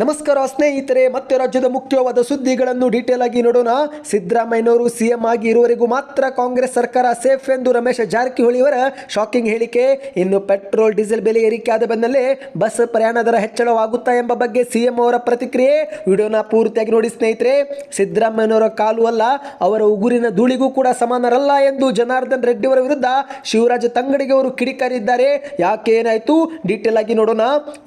ನಮಸ್ಕಾರ ಸ್ನೇಹಿತರೆ, ಮತ್ತೆ ರಾಜ್ಯದ ಮುಖ್ಯವಾದ ಸುದ್ದಿಗಳನ್ನು ಡೀಟೇಲ್ ಆಗಿ ನೋಡೋಣ. ಸಿದ್ದರಾಮಯ್ಯನವರು ಸಿಎಂ ಆಗಿ ಇರುವವರೆಗೂ ಮಾತ್ರ ಕಾಂಗ್ರೆಸ್ ಸರ್ಕಾರ ಸೇಫ್ ಎಂದು ರಮೇಶ್ ಜಾರಕಿಹೊಳಿ ಅವರ ಶಾಕಿಂಗ್ ಹೇಳಿಕೆ. ಇನ್ನು ಪೆಟ್ರೋಲ್, ಡೀಸೆಲ್ ಬೆಲೆ ಏರಿಕೆ ಆದ ಬೆನ್ನಲ್ಲೇ ಬಸ್ ಪ್ರಯಾಣ ದರ ಹೆಚ್ಚಳವಾಗುತ್ತಾ ಎಂಬ ಬಗ್ಗೆ ಸಿಎಂ ಅವರ ಪ್ರತಿಕ್ರಿಯೆ ವಿಡಿಯೋನ ಪೂರ್ತಿಯಾಗಿ ನೋಡಿ ಸ್ನೇಹಿತರೆ. ಸಿದ್ದರಾಮಯ್ಯನವರ ಕಾಲು ಅಲ್ಲ, ಅವರ ಉಗುರಿನ ಧೂಳಿಗೂ ಕೂಡ ಸಮಾನರಲ್ಲ ಎಂದು ಜನಾರ್ದನ್ ರೆಡ್ಡಿ ಅವರ ವಿರುದ್ಧ ಶಿವರಾಜ ತಂಗಡಿಗೆ ಅವರು ಕಿಡಿಕಾರಿದ್ದಾರೆ. ಯಾಕೆ ಏನಾಯ್ತು? ಡೀಟೇಲ್ ಆಗಿ ನೋಡೋಣ.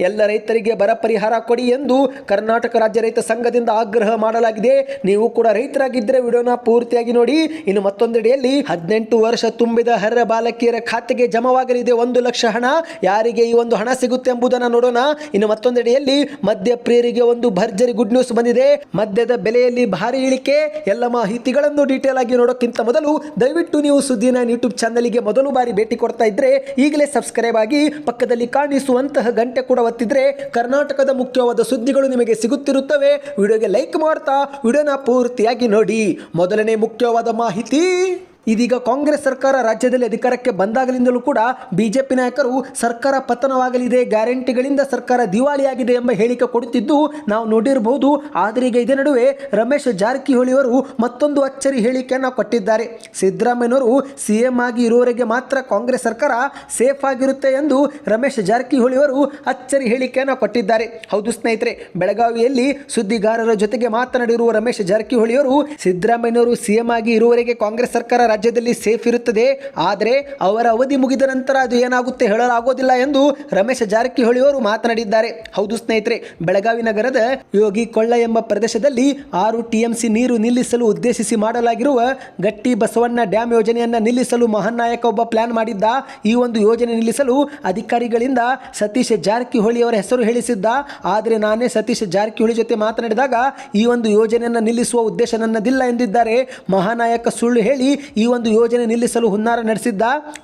ಎಲ್ಲ ರೈತರಿಗೆ ಬರ ಪರಿಹಾರ ಕೊಡಿ ಎಂದು ಕರ್ನಾಟಕ ರಾಜ್ಯ ರೈತ ಸಂಘದಿಂದ ಆಗ್ರಹ ಮಾಡಲಾಗಿದೆ. ನೀವು ಕೂಡ ರೈತರಾಗಿದ್ದರೆ ವಿಡಿಯೋನ ಪೂರ್ತಿಯಾಗಿ ನೋಡಿ. ಇನ್ನು ಮತ್ತೊಂದೆಡೆಯಲ್ಲಿ ಹದಿನೆಂಟು ವರ್ಷ ತುಂಬಿದ ಹರ್ರ ಬಾಲಕಿಯರ ಖಾತೆಗೆ ಜಮವಾಗಲಿದೆ ಒಂದು ಲಕ್ಷ ಹಣ. ಯಾರಿಗೆ ಈ ಒಂದು ಹಣ ಸಿಗುತ್ತೆ ಎಂಬುದನ್ನು ನೋಡೋಣ. ಇನ್ನು ಮತ್ತೊಂದೆಡೆಯಲ್ಲಿ ಮದ್ಯ ಪ್ರಿಯರಿಗೆ ಒಂದು ಭರ್ಜರಿ ಗುಡ್ ನ್ಯೂಸ್ ಬಂದಿದೆ. ಮದ್ಯದ ಬೆಲೆಯಲ್ಲಿ ಭಾರಿ ಇಳಿಕೆ. ಎಲ್ಲ ಮಾಹಿತಿಗಳನ್ನು ಡೀಟೇಲ್ ಆಗಿ ನೋಡೋಕ್ಕಿಂತ ಮೊದಲು ದಯವಿಟ್ಟು ನೀವು ಸುದ್ದಿನ ಯೂಟ್ಯೂಬ್ ಚಾನಲ್ಗೆ ಮೊದಲು ಬಾರಿ ಭೇಟಿ ಕೊಡ್ತಾ ಇದ್ರೆ ಈಗಲೇ ಸಬ್ಸ್ಕ್ರೈಬ್ ಆಗಿ ಪಕ್ಕದಲ್ಲಿ ಕಾಣಿಸುವಂತಹ ಗಂಟೆ ಕೂಡ ಒತ್ತಿದ್ರೆ ಕರ್ನಾಟಕದ ಮುಖ್ಯವಾದ ಸುದ್ದಿಗಳು ನಿಮಗೆ ಸಿಗುತ್ತಿರುತ್ತವೆ ವಿಡಿಯೋಗೆ ಲೈಕ್ ಮಾಡ್ತಾ ವಿಡಿಯೋನ ಪೂರ್ತಿಯಾಗಿ ನೋಡಿ. ಮೊದಲನೇ ಮುಖ್ಯವಾದ ಮಾಹಿತಿ. ಇದೀಗ ಕಾಂಗ್ರೆಸ್ ಸರ್ಕಾರ ರಾಜ್ಯದಲ್ಲಿ ಅಧಿಕಾರಕ್ಕೆ ಬಂದಾಗಲಿಂದಲೂ ಕೂಡ ಬಿಜೆಪಿ ನಾಯಕರು ಸರ್ಕಾರ ಪತನವಾಗಲಿದೆ, ಗ್ಯಾರಂಟಿಗಳಿಂದ ಸರ್ಕಾರ ದಿವಾಳಿಯಾಗಿದೆ ಎಂಬ ಹೇಳಿಕೆ ಕೊಡುತ್ತಿದ್ದು ನಾವು ನೋಡಿರಬಹುದು ಆದರೆ ಈಗ ಇದೇ ನಡುವೆ ರಮೇಶ್ ಜಾರಕಿಹೊಳಿ ಅವರು ಮತ್ತೊಂದು ಅಚ್ಚರಿ ಹೇಳಿಕೆಯನ್ನು ಕೊಟ್ಟಿದ್ದಾರೆ. ಸಿದ್ದರಾಮಯ್ಯನವರು ಸಿಎಂ ಆಗಿ ಇರುವವರೆಗೆ ಮಾತ್ರ ಕಾಂಗ್ರೆಸ್ ಸರ್ಕಾರ ಸೇಫ್ ಆಗಿರುತ್ತೆ ಎಂದು ರಮೇಶ್ ಜಾರಕಿಹೊಳಿ ಅವರು ಅಚ್ಚರಿ ಹೇಳಿಕೆಯನ್ನು ಕೊಟ್ಟಿದ್ದಾರೆ. ಹೌದು ಸ್ನೇಹಿತರೆ, ಬೆಳಗಾವಿಯಲ್ಲಿ ಸುದ್ದಿಗಾರರ ಜೊತೆಗೆ ಮಾತನಾಡಿರುವ ರಮೇಶ್ ಜಾರಕಿಹೊಳಿ ಅವರು ಸಿದ್ದರಾಮಯ್ಯನವರು ಸಿಎಂ ಆಗಿ ಇರುವವರೆಗೆ ಕಾಂಗ್ರೆಸ್ ಸರ್ಕಾರ ರಾಜ್ಯದಲ್ಲಿ ಸೇಫ್ ಇರುತ್ತದೆ. ಆದರೆ ಅವರ ಅವಧಿ ಮುಗಿದ ನಂತರ ಅದು ಏನಾಗುತ್ತೆ ಹೇಳಲಾಗೋದಿಲ್ಲ ಎಂದು ರಮೇಶ್ ಜಾರಕಿಹೊಳಿ ಅವರು ಮಾತನಾಡಿದ್ದಾರೆ. ಹೌದು ಸ್ನೇಹಿತರೆ, ಬೆಳಗಾವಿ ನಗರದ ಯೋಗಿ ಕೊಳ್ಳ ಎಂಬ ಪ್ರದೇಶದಲ್ಲಿ ಆರು ಟಿಎಂಸಿ ನೀರು ನಿಲ್ಲಿಸಲು ಉದ್ದೇಶಿಸಿ ಮಾಡಲಾಗಿರುವ ಗಟ್ಟಿ ಬಸವಣ್ಣ ಡ್ಯಾಮ್ ಯೋಜನೆಯನ್ನು ನಿಲ್ಲಿಸಲು ಮಹಾನಾಯಕ ಒಬ್ಬ ಪ್ಲಾನ್ ಮಾಡಿದ್ದ. ಈ ಒಂದು ಯೋಜನೆ ನಿಲ್ಲಿಸಲು ಅಧಿಕಾರಿಗಳಿಂದ ಸತೀಶ್ ಜಾರಕಿಹೊಳಿ ಅವರ ಹೆಸರು ಹೇಳಿಸಿದ್ದ. ಆದರೆ ನಾನೇ ಸತೀಶ್ ಜಾರಕಿಹೊಳಿ ಜೊತೆ ಮಾತನಾಡಿದಾಗ ಈ ಒಂದು ಯೋಜನೆಯನ್ನು ನಿಲ್ಲಿಸುವ ಉದ್ದೇಶ ನನ್ನದಿಲ್ಲ ಎಂದಿದ್ದಾರೆ. ಮಹಾನಾಯಕ ಸುಳ್ಳು ಹೇಳಿ ಒಂದು ಯೋಜನೆ ನಿಲ್ಲಿಸಲು ಹುನ್ನಾರ ನಡೆಸಿದ್ದ,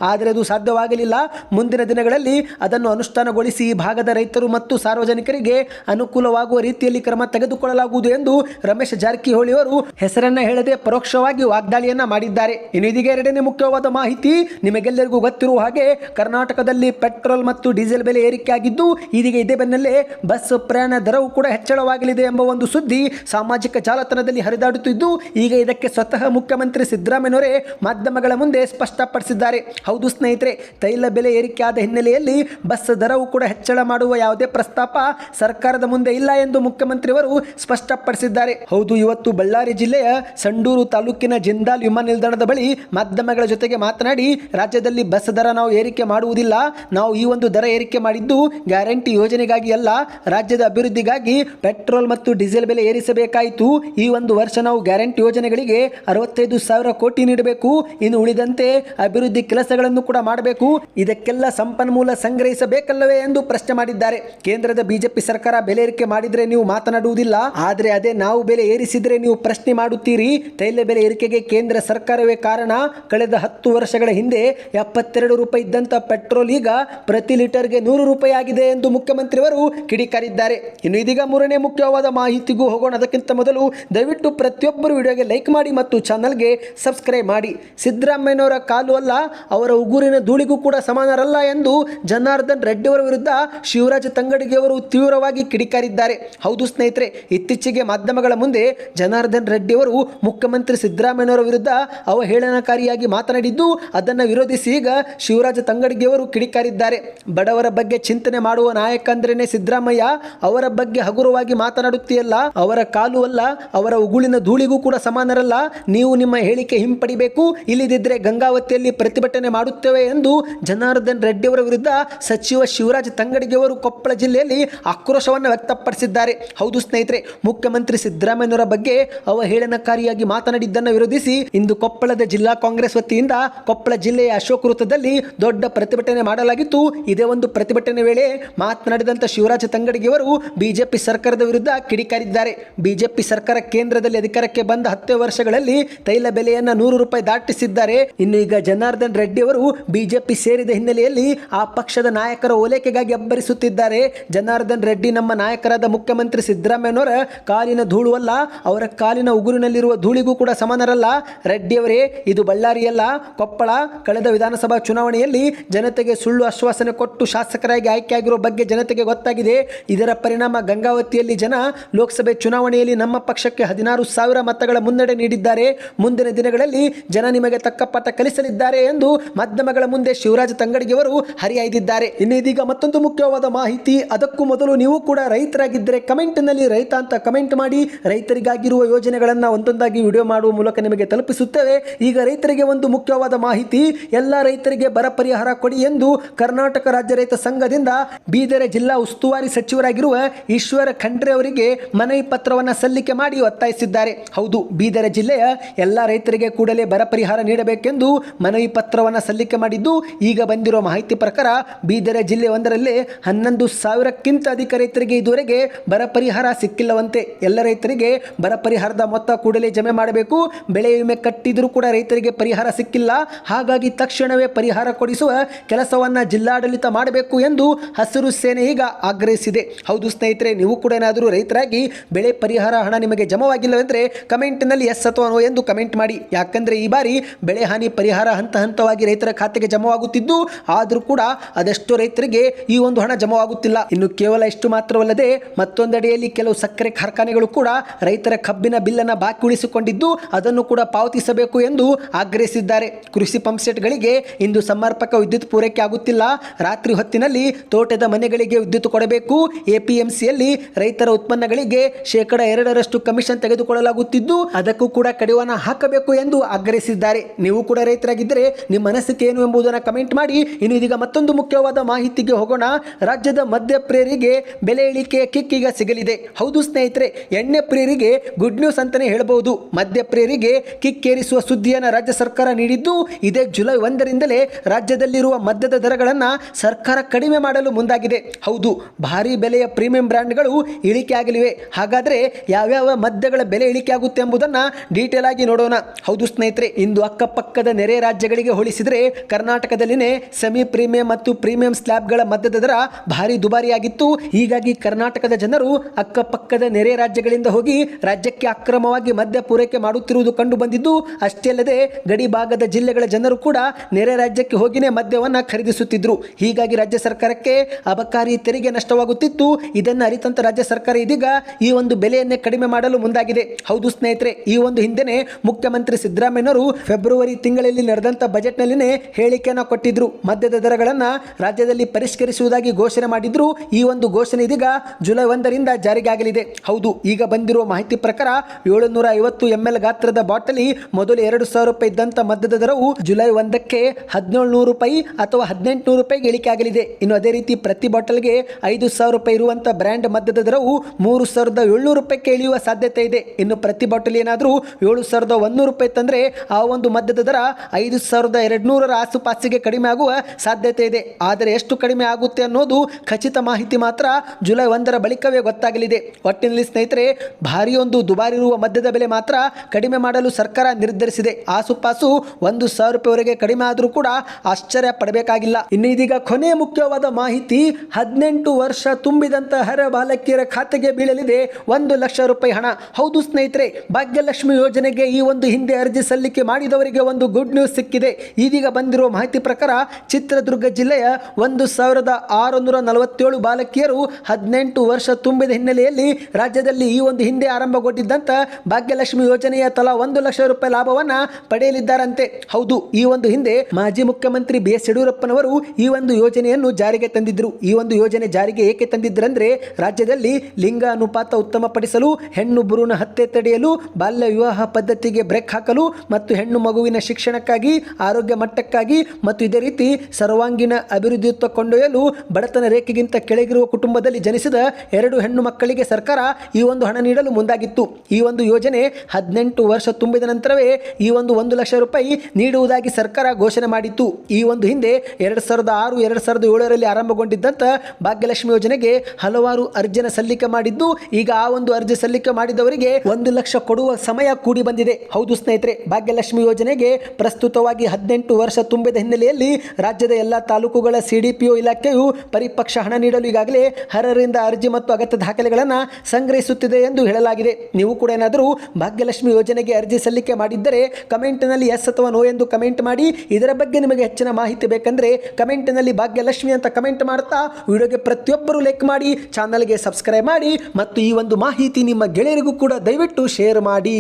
ಆದರೆ ಅದು ಸಾಧ್ಯವಾಗಲಿಲ್ಲ. ಮುಂದಿನ ದಿನಗಳಲ್ಲಿ ಅದನ್ನು ಅನುಷ್ಠಾನಗೊಳಿಸಿ ಈ ಭಾಗದ ರೈತರು ಮತ್ತು ಸಾರ್ವಜನಿಕರಿಗೆ ಅನುಕೂಲವಾಗುವ ರೀತಿಯಲ್ಲಿ ಕ್ರಮ ತೆಗೆದುಕೊಳ್ಳಲಾಗುವುದು ಎಂದು ರಮೇಶ್ ಜಾರಕಿಹೊಳಿ ಅವರು ಹೆಸರನ್ನ ಹೇಳದೆ ಪರೋಕ್ಷವಾಗಿ ವಾಗ್ದಾಳಿಯನ್ನ ಮಾಡಿದ್ದಾರೆ. ಇನ್ನು ಇದೀಗ ಎರಡನೇ ಮುಖ್ಯವಾದ ಮಾಹಿತಿ ನಿಮಗೆಲ್ಲರಿಗೂ ಗೊತ್ತಿರುವ ಹಾಗೆ ಕರ್ನಾಟಕದಲ್ಲಿ ಪೆಟ್ರೋಲ್ ಮತ್ತು ಡೀಸೆಲ್ ಬೆಲೆ ಏರಿಕೆಯಾಗಿದ್ದು ಇದೀಗ ಇದೇ ಬೆನ್ನಲ್ಲೇ ಬಸ್ ಪ್ರಯಾಣ ದರವು ಕೂಡ ಹೆಚ್ಚಳವಾಗಲಿದೆ ಎಂಬ ಒಂದು ಸುದ್ದಿ ಸಾಮಾಜಿಕ ಜಾಲತಾಣದಲ್ಲಿ ಹರಿದಾಡುತ್ತಿದ್ದು, ಈಗ ಇದಕ್ಕೆ ಸ್ವತಃ ಮುಖ್ಯಮಂತ್ರಿ ಸಿದ್ದರಾಮಯ್ಯನವರೇ ಮಾಧ್ಯಮಗಳ ಮುಂದೆ ಸ್ಪಷ್ಟಪಡಿಸಿದ್ದಾರೆ. ಹೌದು ಸ್ನೇಹಿತರೆ, ತೈಲ ಬೆಲೆ ಏರಿಕೆಯಾದ ಹಿನ್ನೆಲೆಯಲ್ಲಿ ಬಸ್ ದರವು ಕೂಡ ಹೆಚ್ಚಳ ಮಾಡುವ ಯಾವುದೇ ಪ್ರಸ್ತಾಪ ಸರ್ಕಾರದ ಮುಂದೆ ಇಲ್ಲ ಎಂದು ಮುಖ್ಯಮಂತ್ರಿಯವರು ಸ್ಪಷ್ಟಪಡಿಸಿದ್ದಾರೆ. ಹೌದು, ಇವತ್ತು ಬಳ್ಳಾರಿ ಜಿಲ್ಲೆಯ ಸಂಡೂರು ತಾಲೂಕಿನ ಜಿಂದಾಲ್ ವಿಮಾನ ನಿಲ್ದಾಣದ ಬಳಿ ಮಾಧ್ಯಮಗಳ ಜೊತೆಗೆ ಮಾತನಾಡಿ, ರಾಜ್ಯದಲ್ಲಿ ಬಸ್ ದರ ನಾವು ಏರಿಕೆ ಮಾಡುವುದಿಲ್ಲ. ನಾವು ಈ ಒಂದು ದರ ಏರಿಕೆ ಮಾಡಿದ್ದು ಗ್ಯಾರಂಟಿ ಯೋಜನೆಗಾಗಿ ಅಲ್ಲ, ರಾಜ್ಯದ ಅಭಿವೃದ್ಧಿಗಾಗಿ ಪೆಟ್ರೋಲ್ ಮತ್ತು ಡೀಸೆಲ್ ಬೆಲೆ ಏರಿಸಬೇಕಾಯಿತು. ಈ ಒಂದು ವರ್ಷ ನಾವು ಗ್ಯಾರಂಟಿ ಯೋಜನೆಗಳಿಗೆ ಅರವತ್ತೈದು ಸಾವಿರ ಕೋಟಿ ನೀಡಬೇಕು. ಇನ್ನು ಉಳಿದಂತೆ ಅಭಿವೃದ್ಧಿ ಕೆಲಸಗಳನ್ನು ಕೂಡ ಮಾಡಬೇಕು. ಇದಕ್ಕೆಲ್ಲ ಸಂಪನ್ಮೂಲ ಸಂಗ್ರಹಿಸಬೇಕಲ್ಲವೇ ಎಂದು ಪ್ರಶ್ನೆ ಮಾಡಿದ್ದಾರೆ. ಕೇಂದ್ರದ ಬಿಜೆಪಿ ಸರ್ಕಾರ ಬೆಲೆ ಏರಿಕೆ ಮಾಡಿದ್ರೆ ನೀವು ಮಾತನಾಡುವುದಿಲ್ಲ, ಆದರೆ ಅದೇ ನಾವು ಬೆಲೆ ಏರಿಸಿದ್ರೆ ನೀವು ಪ್ರಶ್ನೆ ಮಾಡುತ್ತೀರಿ. ತೈಲ ಬೆಲೆ ಏರಿಕೆಗೆ ಕೇಂದ್ರ ಸರ್ಕಾರವೇ ಕಾರಣ. ಕಳೆದ ಹತ್ತು ವರ್ಷಗಳ ಹಿಂದೆ ಎಪ್ಪತ್ತೆರಡು ರೂಪಾಯಿ ಇದ್ದಂತ ಪೆಟ್ರೋಲ್ ಈಗ ಪ್ರತಿ ಲೀಟರ್ಗೆ ನೂರು ರೂಪಾಯಿ ಆಗಿದೆ ಎಂದು ಮುಖ್ಯಮಂತ್ರಿಯವರು ಕಿಡಿಕಾರಿದ್ದಾರೆ. ಇನ್ನು ಇದೀಗ ಮೂರನೇ ಮುಖ್ಯವಾದ ಮಾಹಿತಿಗೂ ಹೋಗೋಣ. ಅದಕ್ಕಿಂತ ಮೊದಲು ದಯವಿಟ್ಟು ಪ್ರತಿಯೊಬ್ಬರು ವಿಡಿಯೋಗೆ ಲೈಕ್ ಮಾಡಿ ಮತ್ತು ಚಾನಲ್ಗೆ ಸಬ್ಸ್ಕ್ರೈಬ್ ಮಾಡಿ. ಸಿದ್ದರಾಮಯ್ಯನವರ ಕಾಲು ಅಲ್ಲ, ಅವರ ಉಗುರಿನ ಧೂಳಿಗೂ ಕೂಡ ಸಮಾನರಲ್ಲ ಎಂದು ಜನಾರ್ದನ್ ರೆಡ್ಡಿಯವರ ವಿರುದ್ಧ ಶಿವರಾಜ ತಂಗಡಿಗೆಯವರು ತೀವ್ರವಾಗಿ ಕಿಡಿಕಾರಿದ್ದಾರೆ. ಹೌದು ಸ್ನೇಹಿತರೆ, ಇತ್ತೀಚೆಗೆ ಮಾಧ್ಯಮಗಳ ಮುಂದೆ ಜನಾರ್ದನ್ ರೆಡ್ಡಿಯವರು ಮುಖ್ಯಮಂತ್ರಿ ಸಿದ್ದರಾಮಯ್ಯನವರ ವಿರುದ್ಧ ಅವಹೇಳನಕಾರಿಯಾಗಿ ಮಾತನಾಡಿದ್ದು, ಅದನ್ನು ವಿರೋಧಿಸಿ ಈಗ ಶಿವರಾಜ ತಂಗಡಿಗೆಯವರು ಕಿಡಿಕಾರಿದ್ದಾರೆ. ಬಡವರ ಬಗ್ಗೆ ಚಿಂತನೆ ಮಾಡುವ ನಾಯಕ ಅಂದ್ರೇನೆ ಸಿದ್ದರಾಮಯ್ಯ, ಅವರ ಬಗ್ಗೆ ಹಗುರವಾಗಿ ಮಾತನಾಡುತ್ತೀಯಲ್ಲ, ಅವರ ಕಾಲು ಅಲ್ಲ, ಅವರ ಉಗುಳಿನ ಧೂಳಿಗೂ ಕೂಡ ಸಮಾನರಲ್ಲ, ನೀವು ನಿಮ್ಮ ಹೇಳಿಕೆ ಹಿಂಪಡಿಬೇಕು ಇಲ್ಲಿದ್ದರೆ ಗಂಗಾವತಿಯಲ್ಲಿ ಪ್ರತಿಭಟನೆ ಮಾಡುತ್ತೇವೆ ಎಂದು ಜನಾರ್ದನ್ ರೆಡ್ಡಿ ಅವರ ವಿರುದ್ಧ ಸಚಿವ ಶಿವರಾಜ್ ತಂಗಡಿಗೆ ಅವರು ಕೊಪ್ಪಳ ಜಿಲ್ಲೆಯಲ್ಲಿ ಆಕ್ರೋಶವನ್ನು ವ್ಯಕ್ತಪಡಿಸಿದ್ದಾರೆ. ಹೌದು ಸ್ನೇಹಿತರೆ, ಮುಖ್ಯಮಂತ್ರಿ ಸಿದ್ದರಾಮಯ್ಯನವರ ಬಗ್ಗೆ ಅವಹೇಳನಕಾರಿಯಾಗಿ ಮಾತನಾಡಿದ್ದನ್ನು ವಿರೋಧಿಸಿ ಇಂದು ಕೊಪ್ಪಳದ ಜಿಲ್ಲಾ ಕಾಂಗ್ರೆಸ್ ವತಿಯಿಂದ ಕೊಪ್ಪಳ ಜಿಲ್ಲೆಯ ಅಶೋಕ ವೃತ್ತದಲ್ಲಿ ದೊಡ್ಡ ಪ್ರತಿಭಟನೆ ಮಾಡಲಾಗಿತ್ತು. ಇದೇ ಒಂದು ಪ್ರತಿಭಟನೆ ವೇಳೆ ಮಾತನಾಡಿದಂಥ ಶಿವರಾಜ ತಂಗಡಿಗೆಯವರು ಬಿಜೆಪಿ ಸರ್ಕಾರದ ವಿರುದ್ಧ ಕಿಡಿಕಾರಿದ್ದಾರೆ. ಬಿಜೆಪಿ ಸರ್ಕಾರ ಕೇಂದ್ರದಲ್ಲಿ ಅಧಿಕಾರಕ್ಕೆ ಬಂದ ಹತ್ತು ವರ್ಷಗಳಲ್ಲಿ ತೈಲ ಬೆಲೆಯನ್ನು ನೂರು ರೂಪಾಯಿ ದಾಟಿಸಿದ್ದಾರೆ. ಇನ್ನು ಈಗ ಜನಾರ್ದನ್ ರೆಡ್ಡಿ ಅವರು ಬಿಜೆಪಿ ಸೇರಿದ ಹಿನ್ನೆಲೆಯಲ್ಲಿ ಆ ಪಕ್ಷದ ನಾಯಕರ ಓಲೈಕೆಗಾಗಿ ಅಬ್ಬರಿಸುತ್ತಿದ್ದಾರೆ. ಜನಾರ್ದನ್ ರೆಡ್ಡಿ ನಮ್ಮ ನಾಯಕರಾದ ಮುಖ್ಯಮಂತ್ರಿ ಸಿದ್ದರಾಮಯ್ಯನವರ ಕಾಲಿನ ಧೂಳು ಅಲ್ಲ ಅವರ ಕಾಲಿನ ಉಗುರಿನಲ್ಲಿರುವ ಧೂಳಿಗೂ ಕೂಡ ಸಮಾನರಲ್ಲ. ರೆಡ್ಡಿಯವರೇ ಇದು ಬಳ್ಳಾರಿಯಲ್ಲ, ಕೊಪ್ಪಳ, ಕಳೆದ ವಿಧಾನಸಭಾ ಚುನಾವಣೆಯಲ್ಲಿ ಜನತೆಗೆ ಸುಳ್ಳು ಆಶ್ವಾಸನೆ ಕೊಟ್ಟು ಶಾಸಕರಾಗಿ ಆಯ್ಕೆಯಾಗಿರುವ ಬಗ್ಗೆ ಜನತೆಗೆ ಗೊತ್ತಾಗಿದೆ. ಇದರ ಪರಿಣಾಮ ಗಂಗಾವತಿಯಲ್ಲಿ ಜನ ಲೋಕಸಭೆ ಚುನಾವಣೆಯಲ್ಲಿ ನಮ್ಮ ಪಕ್ಷಕ್ಕೆ ಹದಿನಾರು ಸಾವಿರ ಮತಗಳ ಮುನ್ನಡೆ ನೀಡಿದ್ದಾರೆ. ಮುಂದಿನ ದಿನಗಳಲ್ಲಿ ಜನ ನಿಮಗೆ ತಕ್ಕ ಪಾಠ ಕಲಿಸಲಿದ್ದಾರೆ ಎಂದು ಮಾಧ್ಯಮಗಳ ಮುಂದೆ ಶಿವರಾಜ್ ತಂಗಡಿಗೆಯವರು ಹರಿಹಾಯ್ದಿದ್ದಾರೆ ಇನ್ನು ಇದೀಗ ಮತ್ತೊಂದು ಮುಖ್ಯವಾದ ಮಾಹಿತಿ, ಅದಕ್ಕೂ ಮೊದಲು ನೀವು ಕೂಡ ರೈತರಾಗಿದ್ದರೆ ಕಮೆಂಟ್ನಲ್ಲಿ ರೈತ ಅಂತ ಕಮೆಂಟ್ ಮಾಡಿ, ರೈತರಿಗಾಗಿರುವ ಯೋಜನೆಗಳನ್ನು ಒಂದೊಂದಾಗಿ ವಿಡಿಯೋ ಮಾಡುವ ಮೂಲಕ ನಿಮಗೆ ತಲುಪಿಸುತ್ತೇವೆ. ಈಗ ರೈತರಿಗೆ ಒಂದು ಮುಖ್ಯವಾದ ಮಾಹಿತಿ, ಎಲ್ಲ ರೈತರಿಗೆ ಬರ ಪರಿಹಾರ ಕೊಡಿ ಎಂದು ಕರ್ನಾಟಕ ರಾಜ್ಯ ರೈತ ಸಂಘದಿಂದ ಬೀದರ ಜಿಲ್ಲಾ ಉಸ್ತುವಾರಿ ಸಚಿವರಾಗಿರುವ ಈಶ್ವರ ಖಂಡ್ರೆ ಅವರಿಗೆ ಮನವಿ ಪತ್ರವನ್ನು ಸಲ್ಲಿಕೆ ಮಾಡಿ ಒತ್ತಾಯಿಸಿದ್ದಾರೆ. ಹೌದು, ಬೀದರ ಜಿಲ್ಲೆಯ ಎಲ್ಲ ರೈತರಿಗೆ ಕೂಡಲೇ ಬರ ಪರಿಹಾರ ನೀಡಬೇಕೆಂದು ಮನವಿ ಪತ್ರವನ್ನು ಸಲ್ಲಿಕೆ ಮಾಡಿದ್ದು, ಈಗ ಬಂದಿರುವ ಮಾಹಿತಿ ಪ್ರಕಾರ ಬೀದರ ಜಿಲ್ಲೆ ಒಂದರಲ್ಲೇ ಹನ್ನೊಂದು ಸಾವಿರಕ್ಕಿಂತ ಅಧಿಕ ರೈತರಿಗೆ ಇದುವರೆಗೆ ಬರ ಪರಿಹಾರ ಸಿಕ್ಕಿಲ್ಲವಂತೆ ಎಲ್ಲ ರೈತರಿಗೆ ಬರ ಪರಿಹಾರದ ಮೊತ್ತ ಕೂಡಲೇ ಜಮೆ ಮಾಡಬೇಕು. ಬೆಳೆ ವಿಮೆ ಕಟ್ಟಿದರೂ ಕೂಡ ರೈತರಿಗೆ ಪರಿಹಾರ ಸಿಕ್ಕಿಲ್ಲ. ಹಾಗಾಗಿ ತಕ್ಷಣವೇ ಪರಿಹಾರ ಕೊಡಿಸುವ ಕೆಲಸವನ್ನು ಜಿಲ್ಲಾಡಳಿತ ಮಾಡಬೇಕು ಎಂದು ಹಸಿರು ಸೇನೆ ಈಗ ಆಗ್ರಹಿಸಿದೆ. ಹೌದು ಸ್ನೇಹಿತರೆ, ನೀವು ಕೂಡ ಏನಾದರೂ ರೈತರಾಗಿ ಬೆಳೆ ಪರಿಹಾರ ಹಣ ನಿಮಗೆ ಜಮವಾಗಿಲ್ಲವೆಂದರೆ ಕಮೆಂಟ್ನಲ್ಲಿ ಎಸ್ ಅಥವಾ ನೋ ಎಂದು ಕಮೆಂಟ್ ಮಾಡಿ. ಯಾಕಂದರೆ ಬಾರಿ ಬೆಳೆ ಹಾನಿ ಪರಿಹಾರ ಹಂತ ಹಂತವಾಗಿ ರೈತರ ಖಾತೆಗೆ ಜಮವಾಗುತ್ತಿದ್ದು, ಆದರೂ ಕೂಡ ಅದೆಷ್ಟು ರೈತರಿಗೆ ಈ ಒಂದು ಹಣ ಜಮವಾಗುತ್ತಿಲ್ಲ. ಇನ್ನು ಕೇವಲ ಇಷ್ಟು ಮಾತ್ರವಲ್ಲದೆ ಮತ್ತೊಂದೆಡೆಯಲ್ಲಿ ಕೆಲವು ಸಕ್ಕರೆ ಕಾರ್ಖಾನೆಗಳು ಕೂಡ ರೈತರ ಕಬ್ಬಿನ ಬಿಲ್ಲನ್ನು ಬಾಕಿ ಉಳಿಸಿಕೊಂಡಿದ್ದು, ಅದನ್ನು ಕೂಡ ಪಾವತಿಸಬೇಕು ಎಂದು ಆಗ್ರಹಿಸಿದ್ದಾರೆ. ಕೃಷಿ ಪಂಪ್ಸೆಟ್ಗಳಿಗೆ ಇಂದು ಸಮರ್ಪಕ ವಿದ್ಯುತ್ ಪೂರೈಕೆ ಆಗುತ್ತಿಲ್ಲ. ರಾತ್ರಿ ಹೊತ್ತಿನಲ್ಲಿ ತೋಟದ ಮನೆಗಳಿಗೆ ವಿದ್ಯುತ್ ಕೊಡಬೇಕು. ಎಪಿಎಂಸಿಯಲ್ಲಿ ರೈತರ ಉತ್ಪನ್ನಗಳಿಗೆ ಶೇಕಡ ಎರಡರಷ್ಟು ಕಮಿಷನ್ ತೆಗೆದುಕೊಳ್ಳಲಾಗುತ್ತಿದ್ದು, ಅದಕ್ಕೂ ಕೂಡ ಕಡಿವಾಣ ಹಾಕಬೇಕು ಎಂದು ಆಗ್ರಹಿಸಿದ್ದಾರೆ ನೀವು ಕೂಡ ರೈತರಾಗಿದ್ದರೆ ನಿಮ್ಮ ಮನಸ್ಸಿಗೆ ಏನು ಎಂಬುದನ್ನು ಕಮೆಂಟ್ ಮಾಡಿ. ಇನ್ನು ಇದೀಗ ಮತ್ತೊಂದು ಮುಖ್ಯವಾದ ಮಾಹಿತಿಗೆ ಹೋಗೋಣ. ರಾಜ್ಯದ ಮದ್ಯ ಪ್ರಿಯರಿಗೆ ಬೆಲೆ ಇಳಿಕೆಯ ಕಿಕ್ ಸಿಗಲಿದೆ. ಹೌದು ಸ್ನೇಹಿತರೆ, ಎಣ್ಣೆ ಪ್ರಿಯರಿಗೆ ಗುಡ್ ನ್ಯೂಸ್ ಅಂತಾನೆ ಹೇಳಬಹುದು. ಮದ್ಯ ಪ್ರಿಯರಿಗೆ ಕಿಕ್ ಏರಿಸುವ ಸುದ್ದಿಯನ್ನು ರಾಜ್ಯ ಸರ್ಕಾರ ನೀಡಿದ್ದು, ಇದೇ ಜುಲೈ ಒಂದರಿಂದಲೇ ರಾಜ್ಯದಲ್ಲಿರುವ ಮದ್ಯದ ದರಗಳನ್ನು ಸರ್ಕಾರ ಕಡಿಮೆ ಮಾಡಲು ಮುಂದಾಗಿದೆ. ಹೌದು, ಭಾರಿ ಬೆಲೆಯ ಪ್ರೀಮಿಯಂ ಬ್ರ್ಯಾಂಡ್ಗಳು ಇಳಿಕೆ ಆಗಲಿವೆ. ಹಾಗಾದರೆ ಯಾವ್ಯಾವ ಮದ್ಯಗಳ ಬೆಲೆ ಇಳಿಕೆ ಆಗುತ್ತೆ ಎಂಬುದನ್ನು ಡೀಟೇಲ್ ಆಗಿ ನೋಡೋಣ. ಹೌದು ಸ್ನೇಹಿತರೆ ಇಂದು ಅಕ್ಕಪಕ್ಕದ ನೆರೆ ರಾಜ್ಯಗಳಿಗೆ ಹೋಲಿಸಿದರೆ ಕರ್ನಾಟಕದಲ್ಲಿನೇ ಸೆಮಿ ಪ್ರೀಮಿಯಂ ಮತ್ತು ಪ್ರೀಮಿಯಂ ಸ್ಲ್ಯಾಬ್ಗಳ ಮಧ್ಯದ ದರ ಭಾರಿ ದುಬಾರಿಯಾಗಿತ್ತು. ಹೀಗಾಗಿ ಕರ್ನಾಟಕದ ಜನರು ಅಕ್ಕಪಕ್ಕದ ನೆರೆ ರಾಜ್ಯಗಳಿಂದ ಹೋಗಿ ರಾಜ್ಯಕ್ಕೆ ಅಕ್ರಮವಾಗಿ ಮದ್ಯ ಪೂರೈಕೆ ಮಾಡುತ್ತಿರುವುದು ಕಂಡು ಬಂದಿದ್ದು, ಅಷ್ಟೇ ಅಲ್ಲದೆ ಗಡಿ ಭಾಗದ ಜಿಲ್ಲೆಗಳ ಜನರು ಕೂಡ ನೆರೆ ರಾಜ್ಯಕ್ಕೆ ಹೋಗಿನೇ ಮದ್ಯವನ್ನು ಖರೀದಿಸುತ್ತಿದ್ದರು ಹೀಗಾಗಿ ರಾಜ್ಯ ಸರ್ಕಾರಕ್ಕೆ ಅಬಕಾರಿ ತೆರಿಗೆ ನಷ್ಟವಾಗುತ್ತಿತ್ತು. ಇದನ್ನು ಅರಿತಂತ ರಾಜ್ಯ ಸರ್ಕಾರ ಇದೀಗ ಈ ಒಂದು ಬೆಲೆಯನ್ನೇ ಕಡಿಮೆ ಮಾಡಲು ಮುಂದಾಗಿದೆ. ಹೌದು ಸ್ನೇಹಿತರೆ, ಈ ಒಂದು ಹಿಂದೆನೆ ಮುಖ್ಯಮಂತ್ರಿ ಸಿದ್ದರಾಮಯ್ಯನವರು ಫೆಬ್ರವರಿ ತಿಂಗಳಲ್ಲಿ ನಡೆದಂತ ಬಜೆಟ್ನಲ್ಲಿನೇ ಹೇಳಿಕೆಯನ್ನು ಕೊಟ್ಟಿದ್ರು. ಮದ್ಯದ ದರಗಳನ್ನು ರಾಜ್ಯದಲ್ಲಿ ಪರಿಷ್ಕರಿಸುವುದಾಗಿ ಘೋಷಣೆ ಮಾಡಿದ್ರು. ಈ ಒಂದು ಘೋಷಣೆ ಇದೀಗ ಜುಲೈ ಒಂದರಿಂದ ಜಾರಿಗೆ ಆಗಲಿದೆ. ಹೌದು, ಈಗ ಬಂದಿರುವ ಮಾಹಿತಿ ಪ್ರಕಾರ ಏಳುನೂರ ಐವತ್ತು ಎಂ ಎಲ್ ಗಾತ್ರದ ಬಾಟಲಿ ಮೊದಲು ಎರಡು ಸಾವಿರ ರೂಪಾಯಿ ಇದ್ದಂತ ಮದ್ಯದ ದರವು ಜುಲೈ ಒಂದಕ್ಕೆ ಹದಿನೇಳು ನೂರು ರೂಪಾಯಿ ಅಥವಾ ಹದಿನೆಂಟು ನೂರು ರೂಪಾಯಿಗೆ ಇಳಿಕೆ ಆಗಲಿದೆ. ಇನ್ನು ಅದೇ ರೀತಿ ಪ್ರತಿ ಬಾಟಲ್ಗೆ ಐದು ಸಾವಿರ ರೂಪಾಯಿ ಇರುವಂಥ ಬ್ರ್ಯಾಂಡ್ ಮದ್ಯದ ದರವು ಮೂರು ಸಾವಿರದ ಏಳ್ನೂರು ರೂಪಾಯಿಗೆ ಇಳಿಯುವ ಸಾಧ್ಯತೆ ಇದೆ. ಇನ್ನು ಪ್ರತಿ ಬಾಟಲ್ ಏನಾದರೂ ಏಳು ಸಾವಿರದ ಒಂದೂರು ರೂಪಾಯಿ ತಂದ್ರೆ ಆ ಒಂದು ಮದ್ಯದ ದರ ಐದು ಸಾವಿರದ ಎರಡು ನೂರರ ಆಸುಪಾಸಿಗೆ ಕಡಿಮೆ ಆಗುವ ಸಾಧ್ಯತೆ ಇದೆ. ಆದರೆ ಎಷ್ಟು ಕಡಿಮೆ ಆಗುತ್ತೆ ಅನ್ನೋದು ಖಚಿತ ಮಾಹಿತಿ ಮಾತ್ರ ಜುಲೈ ಒಂದರ ಬಳಿಕವೇ ಗೊತ್ತಾಗಲಿದೆ. ಒಟ್ಟಿನಲ್ಲಿ ಸ್ನೇಹಿತರೆ, ಭಾರಿಯೊಂದು ಒಂದು ದುಬಾರಿ ಇರುವ ಮದ್ಯದ ಬೆಲೆ ಮಾತ್ರ ಕಡಿಮೆ ಮಾಡಲು ಸರ್ಕಾರ ನಿರ್ಧರಿಸಿದೆ. ಆಸುಪಾಸು ಒಂದು ಸಾವಿರ ರೂಪಾಯಿವರೆಗೆ ಕಡಿಮೆ ಆದರೂ ಕೂಡ ಆಶ್ಚರ್ಯ ಪಡಬೇಕಾಗಿಲ್ಲ. ಇನ್ನು ಇದೀಗ ಕೊನೆಯ ಮುಖ್ಯವಾದ ಮಾಹಿತಿ, ಹದಿನೆಂಟು ವರ್ಷ ತುಂಬಿದಂತ ಹರ ಬಾಲಕಿಯರ ಖಾತೆಗೆ ಬೀಳಲಿದೆ ಒಂದು ಲಕ್ಷ ರೂಪಾಯಿ ಹಣ. ಹೌದು ಸ್ನೇಹಿತರೆ, ಭಾಗ್ಯಲಕ್ಷ್ಮಿ ಯೋಜನೆಗೆ ಈ ಒಂದು ಹಿಂದೆ ಅರ್ಜಿ ಸಲ್ಲಿಕೆ ಮಾಡಿದವರಿಗೆ ಒಂದು ಗುಡ್ ನ್ಯೂಸ್ ಸಿಕ್ಕಿದೆ. ಇದೀಗ ಬಂದಿರುವ ಮಾಹಿತಿ ಪ್ರಕಾರ ಚಿತ್ರದುರ್ಗ ಜಿಲ್ಲೆಯ ಒಂದು ಸಾವಿರದ ಆರುನೂರ ನಲವತ್ತೇಳು ಬಾಲಕಿಯರು ಹದಿನೆಂಟು ವರ್ಷ ತುಂಬಿದ ಹಿನ್ನೆಲೆಯಲ್ಲಿ ರಾಜ್ಯದಲ್ಲಿ ಈ ಒಂದು ಹಿಂದೆ ಆರಂಭಗೊಂಡಿದ್ದಂಥ ಭಾಗ್ಯಲಕ್ಷ್ಮಿ ಯೋಜನೆಯ ತಲಾ ಒಂದು ಲಕ್ಷ ರೂಪಾಯಿ ಲಾಭವನ್ನು ಪಡೆಯಲಿದ್ದಾರಂತೆ. ಹೌದು, ಈ ಒಂದು ಹಿಂದೆ ಮಾಜಿ ಮುಖ್ಯಮಂತ್ರಿ ಬಿ ಎಸ್ ಯಡಿಯೂರಪ್ಪನವರು ಈ ಒಂದು ಯೋಜನೆಯನ್ನು ಜಾರಿಗೆ ತಂದಿದ್ದರು ಈ ಒಂದು ಯೋಜನೆ ಜಾರಿಗೆ ಏಕೆ ತಂದಿದ್ರಂದ್ರೆ ರಾಜ್ಯದಲ್ಲಿ ಲಿಂಗ ಅನುಪಾತ ಉತ್ತಮಪಡಿಸಲು, ಹೆಣ್ಣು ಭ್ರೂಣ ಹತ್ಯೆ ತಡೆಯಲು, ಬಾಲ್ಯ ವಿವಾಹ ಪದ್ಧತಿಗೆ ಬ್ರೇಕ್ ಹಾಕಲು ಮತ್ತು ಹೆಣ್ಣು ಮಗುವಿನ ಶಿಕ್ಷಣಕ್ಕಾಗಿ, ಆರೋಗ್ಯ ಮಟ್ಟಕ್ಕಾಗಿ ಮತ್ತು ಇದೇ ರೀತಿ ಸರ್ವಾಂಗೀಣ ಅಭಿವೃದ್ಧಿಯತ್ತ ಕೊಂಡೊಯ್ಯಲು ಬಡತನ ರೇಖೆಗಿಂತ ಕೆಳಗಿರುವ ಕುಟುಂಬದಲ್ಲಿ ಜನಿಸಿದ ಎರಡು ಹೆಣ್ಣು ಮಕ್ಕಳಿಗೆ ಸರ್ಕಾರ ಈ ಒಂದು ಹಣ ನೀಡಲು ಮುಂದಾಗಿತ್ತು. ಈ ಒಂದು ಯೋಜನೆ ಹದಿನೆಂಟು ವರ್ಷ ತುಂಬಿದ ನಂತರವೇ ಈ ಒಂದು ಒಂದು ಲಕ್ಷ ರೂಪಾಯಿ ನೀಡುವುದಾಗಿ ಸರ್ಕಾರ ಘೋಷಣೆ ಮಾಡಿತ್ತು. ಈ ಒಂದು ಹಿಂದೆ ಎರಡು ಸಾವಿರದ ಆರು, ಎರಡು ಸಾವಿರದ ಏಳರಲ್ಲಿ ಆರಂಭಗೊಂಡಿದ್ದಂಥ ಭಾಗ್ಯಲಕ್ಷ್ಮಿ ಯೋಜನೆಗೆ ಹಲವಾರು ಅರ್ಜಿನ ಸಲ್ಲಿಕೆ ಮಾಡಿದ್ದು, ಈಗ ಆ ಒಂದು ಅರ್ಜಿ ಸಲ್ಲಿಕೆ ಮಾಡಿದವರಿಗೆ ಒಂದು ಲಕ್ಷ ಕೊಡುವ ಸಮಯ ಕೂಡಿ ಬಂದಿದೆ. ಹೌದು ಸ್ನೇಹಿತರೆ, ಭಾಗ್ಯಲಕ್ಷ್ಮಿ ಭಾಗ್ಯಲಕ್ಷ್ಮಿ ಯೋಜನೆಗೆ ಪ್ರಸ್ತುತವಾಗಿ ಹದಿನೆಂಟು ವರ್ಷ ತುಂಬಿದ ಹಿನ್ನೆಲೆಯಲ್ಲಿ ರಾಜ್ಯದ ಎಲ್ಲ ತಾಲೂಕುಗಳ ಸಿಡಿಪಿಒ ಇಲಾಖೆಯು ಪರಿಪಕ್ಷ ಹಣ ನೀಡಲು ಈಗಾಗಲೇ ಅರ್ಹರಿಂದ ಅರ್ಜಿ ಮತ್ತು ಅಗತ್ಯ ದಾಖಲೆಗಳನ್ನು ಸಂಗ್ರಹಿಸುತ್ತಿದೆ ಎಂದು ಹೇಳಲಾಗಿದೆ. ನೀವು ಕೂಡ ಏನಾದರೂ ಭಾಗ್ಯಲಕ್ಷ್ಮಿ ಯೋಜನೆಗೆ ಅರ್ಜಿ ಸಲ್ಲಿಕೆ ಮಾಡಿದ್ದರೆ ಕಮೆಂಟ್ನಲ್ಲಿ ಎಸ್ ಅಥವಾ ನೋ ಎಂದು ಕಮೆಂಟ್ ಮಾಡಿ. ಇದರ ಬಗ್ಗೆ ನಿಮಗೆ ಹೆಚ್ಚಿನ ಮಾಹಿತಿ ಬೇಕೆಂದರೆ ಕಮೆಂಟ್ನಲ್ಲಿ ಭಾಗ್ಯಲಕ್ಷ್ಮಿ ಅಂತ ಕಮೆಂಟ್ ಮಾಡ್ತಾ ವಿಡಿಯೋಗೆ ಪ್ರತಿಯೊಬ್ಬರು ಲೈಕ್ ಮಾಡಿ, ಚಾನಲ್ಗೆ ಸಬ್ಸ್ಕ್ರೈಬ್ ಮಾಡಿ ಮತ್ತು ಈ ಒಂದು ಮಾಹಿತಿ ನಿಮ್ಮ ಗೆಳೆಯರಿಗೂ ಕೂಡ ದಯವಿಟ್ಟು ಶೇರ್ ಮಾಡಿ.